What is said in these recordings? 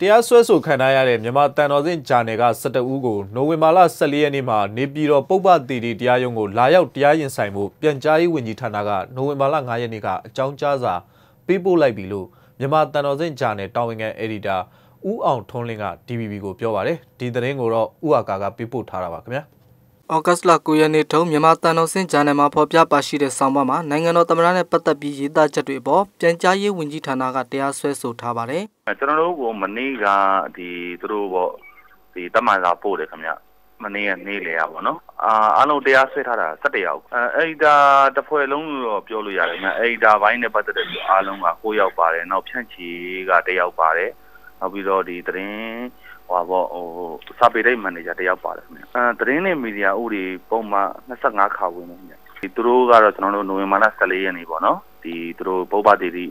တရားစွဲဆိုခံထားရတဲ့မြန်မာတန်တော်စင်ဂျာနယ်က12ဦးကိုနိုဝင်ဘာလ14ရက်နေ့မှာနေပြည်တော်ပုပ္ပတီတီတရားရုံးကိုလာရောက်တရားရင်ဆိုင်မှုပြန်ကြားရေးဝန်ကြီးဌာနကနိုဝင်ဘာလ9ရက်နေ့ကအကြောင်းကြားစာပေးပို့လိုက်ပြီလို့မြန်မာတန်တော်စင်ဂျာနယ်တာဝန်ခံအက်ဒီတာဦးအောင်ထွန်းလင်းက DVB ကိုပြောပါတယ်ဒီသတင်းကိုတော့ဦးအာကာကပေးပို့ထားတာပါခင်ဗျာ ဩဂတ်လ9ရက်နေ့ထုံးမြန်မာတန်တော်စင်ဂျာနယ်မှာဖော်ပြပါရှိတဲ့ဆောင်းပါးမှာနိုင်ငံတော်သမ္မတနဲ့ပတ်သက်ပြီးရေးသားချက်တွေအပေါ်ပြန်ကြားရေးဝန်ကြီးဌာနကတရားစွဲဆိုထားပါတယ်။ကျွန်တော်တို့ကမနေ့ကဒီသူတို့ပေါ့ဒီတမန်စာပို့တယ်ခင်ဗျ။မနေ့ကနေ့လေရပါတော့။အာအားလုံးတရားစွဲထားတာ17ယောက်။အဲအဲ့ဒါတစ်ဖွဲ့လုံးတော့ပြောလို့ရတယ်ခင်ဗျ။အဲ့ဒါဘိုင်းနဲ့ပတ်သက်တဲ့အားလုံးက9ယောက်ပါတယ်။နောက်ဖြန့်ချီက1ယောက်ပါတယ်။ နောက်ပြီးတော့ဒီသတင်းဟောပေါ့ဟိုစာပေဒိတ်မန်နေဂျာတယောက်ပါတယ်ခင်ဗျအဲသတင်းနဲ့မီဒီယာဥပဒေပုံမှန်25ခါဝင်နေခင်ဗျဒီသူတို့ကတော့ကျွန်တော်တို့နိုဝင်ဘာလ14ရက်နေ့ပေါ့နော်ဒီသူတို့ပုပ္ပတိတိ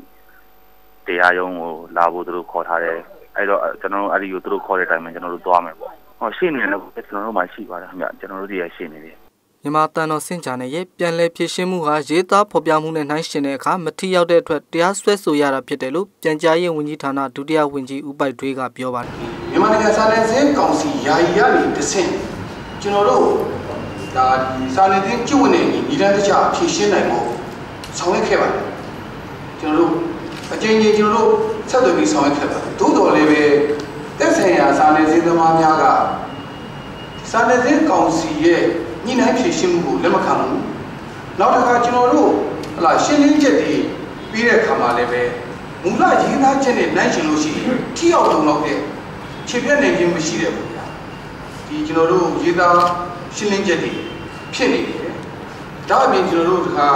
တရားရုံးကိုလာဖို့သူတို့ခေါ်ထားတယ်အဲ့တော့ကျွန်တော်တို့အဲ့ဒီကိုသူတို့ခေါ်တဲ့အတိုင်းပဲကျွန်တော်တို့သွားမယ်ပေါ့ဟောရှင်းနေတယ်ကျွန်တော်တို့မှရှိပါတယ်ခင်ဗျကျွန်တော်တို့ဒီရရှင်းနေတယ် မြန်မာတန်တော်စင်ကြနယ်ရဲ့ပြန်လည်ဖြစ်ရှင်းမှုဟာရေးသားဖော်ပြမှုနဲ့နှိုင်းယှဉ်တဲ့အခါမထိရောက်တဲ့အတွက်တရားစွဲဆိုရတာဖြစ်တယ်လို့ပြန်ကြားရေးဝန်ကြီးဌာနဒုတိယဝန်ကြီးဦးပိုက်ထွေးကပြောပါတယ်မြန်မာနိုင်ငံစာနယ်ဇင်းကောင်စီယာယီရနေတဆင့်ကျွန်တော်တို့ဒါဒီစာနယ်ဇင်းကျုပ်ဝင်နေညီတန်းတခြားဖြည့်ရှင်းနိုင်ဖို့ဆောင်ရွက်ခဲ့ပါတယ်ကျွန်တော်တို့အကြိမ်ကြိမ်ကျွန်တော်တို့ဆက်သွယ်ပြီးဆောင်ရွက်ခဲ့ပါတယ်သို့တော်လည်းပဲသက်ဆိုင်ရာစာနယ်ဇင်းသမားများကစာနယ်ဇင်းကောင်စီရဲ့ ညှိနှိုင်းဖြည့်ရှင်းမှုကိုလက်မခံဘူးနောက်တစ်ခါကျွန်တော်တို့ဟလာရှင်းလင်းချက်တွေပြီးတဲ့အခါမှာလည်းပဲမူလရင်းသားချက်နဲ့နိုင်ချင်လို့ရှိရင်ထိရောက်တုံတော့တဲ့ခြေပြက်နိုင်ခြင်းမရှိတဲ့ဘူးဗျာဒီကျွန်တော်တို့ရေးသားရှင်းလင်းချက်တွေဖြစ်နေတယ်ဒါအပြင်ကျွန်တော်တို့တခါ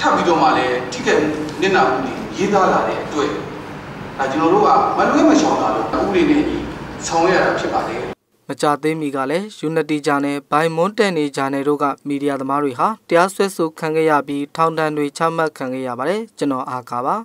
ထပ်ပြီးတော့မှလည်းထိခိုက်နစ်နာမှုတွေရေးသားလာတဲ့အတွက်ဒါကျွန်တော်တို့ကမလွဲမရှောင်တာလို့ဥပဒေနဲ့ဆောင်ရွက်ရတာဖြစ်ပါတယ် မကြသေးမီကလည်း Unity Channel, By Mountain Channel တို့ကမီဒီယာသမားတွေဟာတရားစွဲဆိုခံခဲ့ရပြီးထောင်ဒဏ်တွေချမှတ်ခံခဲ့ရပါတယ်ကျွန်တော်အားကားပါ